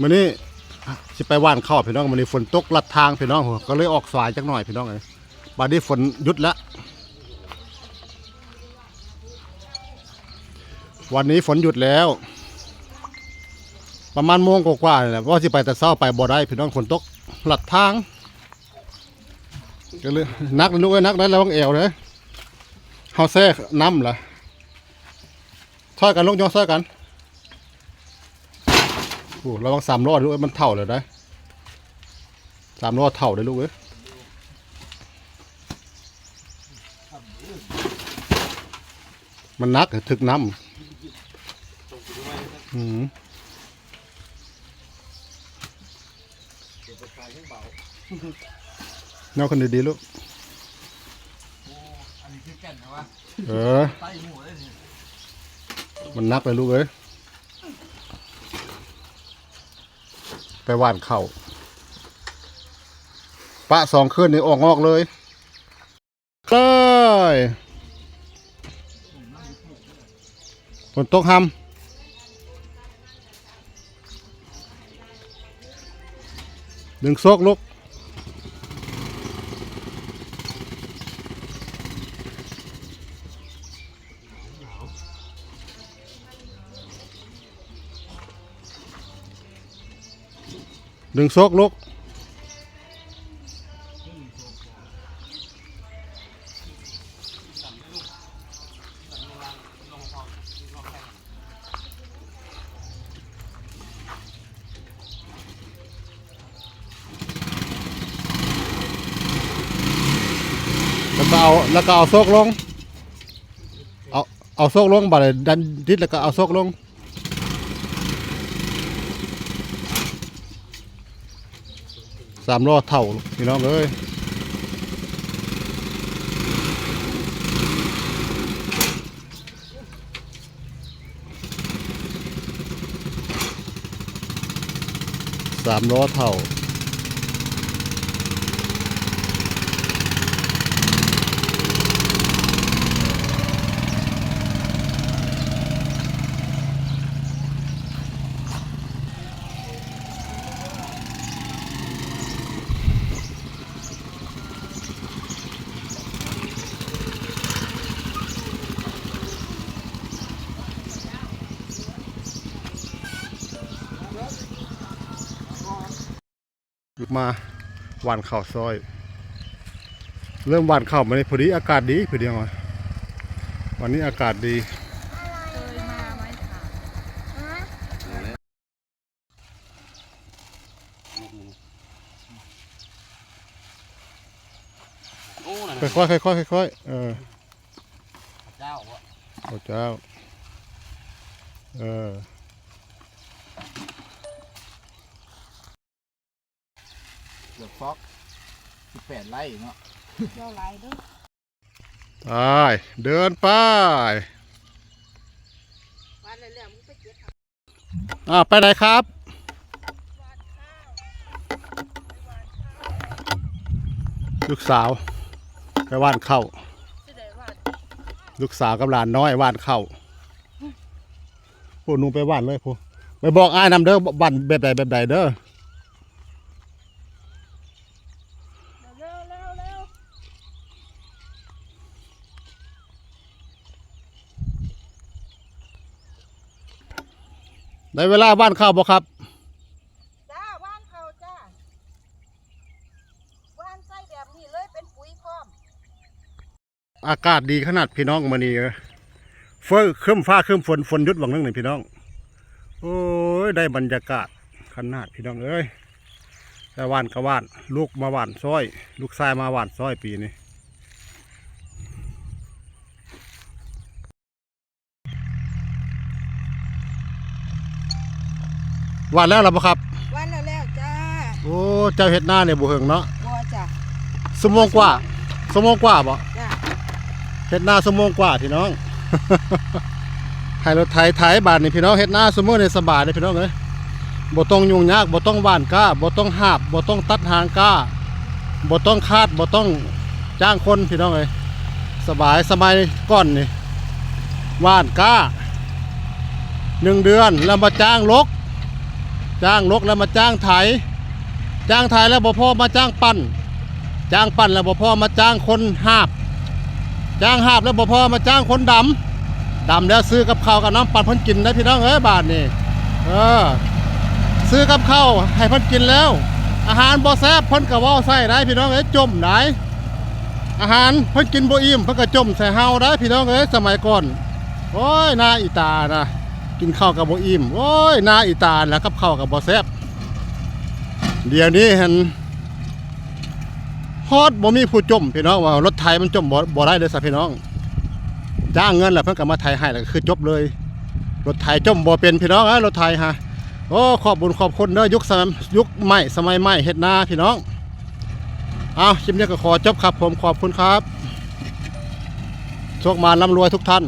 มื้อนี้สิไปว่านข้าวพี่น้องมื้อนี้ฝนตกลัดทางพี่น้องโหก็เลยออกสายจักหน่อยพี่น้องเอ้ยบัดนี้ฝนหยุดแล้ววันนี้ฝนหยุดแล้ว ประมาณโมงกว่าๆนี่แหละว่าสิไปแต่เช้าไปบ่ได้พี่น้องฝนตกหลัดทางก็เลยนักลูกเอ้ยนักได้แล้วต้องเอวเลยเฮาแซ่น้ำล่ะช่วยกันลูกยอช่วยกัน อ้ระวังสามล้อลูกเอ้ยมันเท่าเลยได้สามล้อเท่าเลยลูกเอ้ยมันนักถึกน้ำอืมเนาคนดีๆลูก อันนี้คือแก่นนะวะ เออ มันนักเลยลูกเอ้ย ไปว่านเข้าปะสองคืนนี่ออกงอกเลยเลยฝนตกหำดึงโซกลูก ดึงโซกลูกแล้วก็เอาแล้วก็เอาโซกลง เอาเอาโซกลงบัดนี้ดันดิดแล้วก็เอาโซกลง สามล้อเท่าพี่น้องเอ้ยสามล้อเท่า มาหวานข้าวซอย เริ่มหวานข้าวมาในพอดีอากาศดีพอดีอะวันนี้อากาศดีเคยมาไหมคะโอ้นั่นค่อยๆค่อยๆค่อยๆเออเจ้าวะเอาเจ้า เออ เดือดฟอกสิบแปดไร่เนาะเจ้าไรด้วยไปเดินไปวันเรื่อยๆมึงไปเก็บอ่าไปไหนครับ ลูกสาวไปว่านเข้า จะได้ว่าลูกสาวกับหลานน้อยว่านเข้าพวกหนูไปว่านเลยพวกไปบอกอ้ายนำเด้อว่านแบบใดแบบใดเด้อ เร็วเร็วเร็ว ได้เวลาว่านเข้าบ่ครับ จ้าว่านเขาจ้าว่านใส่แบบนี้เลยเป็นปุ๋ยพร้อมอากาศดีขนาดพี่น้องมานี่เออเฟ้อเครื่มฟ้าเครื่มฝนฝนหยุดหวังนึงหนึ่งพี่น้อง โอ้ยได้บรรยากาศขนาดพี่น้องเอ้ยแต่ว่านก็ว่าน ลูกมาว่านซ้อย ลูกชายมาว่านซ้อยปีนี้ ว่านแล้วหรือเปล่าครับว่านแล้วแล้วจ้าโอ้เจ้าเฮ็ดหน้าเนี่ยบุเหิงเนาะบัวจ้าสมงกว่าสมงกว่าบ่จ้าเฮ็ดหน้าสมงกว่าพี่น้อง ให้รถไถไถบานนี่พี่น้องเฮ็ดหน้าสมงในสบายเลยพี่น้องเอ้ยบ่ต้องยุ่งยากบ่ต้องหว่านก้าบ่ต้องหาบบ่ต้องตัดหางก้าบ่ต้องคาดบ่ต้องจ้างคนพี่น้องเอ้ยสบายสบายก้อนนี่หว่านก้าหนึ่งเดือนแล้วมาจ้างลก จ้างลกแล้วมาจ้างไถ จ้างไถแล้วบ่พ่อมาจ้างปั้น จ้างปั้นแล้วบ่พ่อมาจ้างคนหาบ จ้างหาบแล้วบ่พ่อมาจ้างคนดำ ดำแล้วซื้อกับข้าวกับน้ำปั่นพิ่นกินได้พี่น้องเอ้ยบาทนี่เออ ซื้อกับข้าวให้พิ่นกินแล้ว อาหารบ่แซ่บพิ่นก็เว้าใส่ได้พี่น้องเอ้ยจมได้อาหารพิ่นกินบ่อิ่มพิ่นก็จมใส่เฮาได้พี่น้องเอ้ยสมัยก่อนโอ้ยนาอีตานะ กินข้าวกับบ่อิ่มโอ้ยนาอีตาแล้วกับข้าวกับบ่แซ่บเดี๋ยวนี้เห็นฮอดบ่มีผู้จมพี่น้องว่ารถไถมันจมบ่บ่ได้เด้อซะพี่น้อง จ้างเงินแหล้วเพิ่นก็มาไถให้แล้วก็คือจบเลย รถไถจมบ่เป็นพี่น้องเอ้ยรถไถฮะโอ้ขอบบุญขอบคุณเด้อยุคสมัยยุคใหม่สมัยใหม่เฮ็ดนาพี่น้องเอาคลิปนี้ก็ขอจบครับ ผมขอบคุณครับโชคมาร่ำรวยทุกท่าน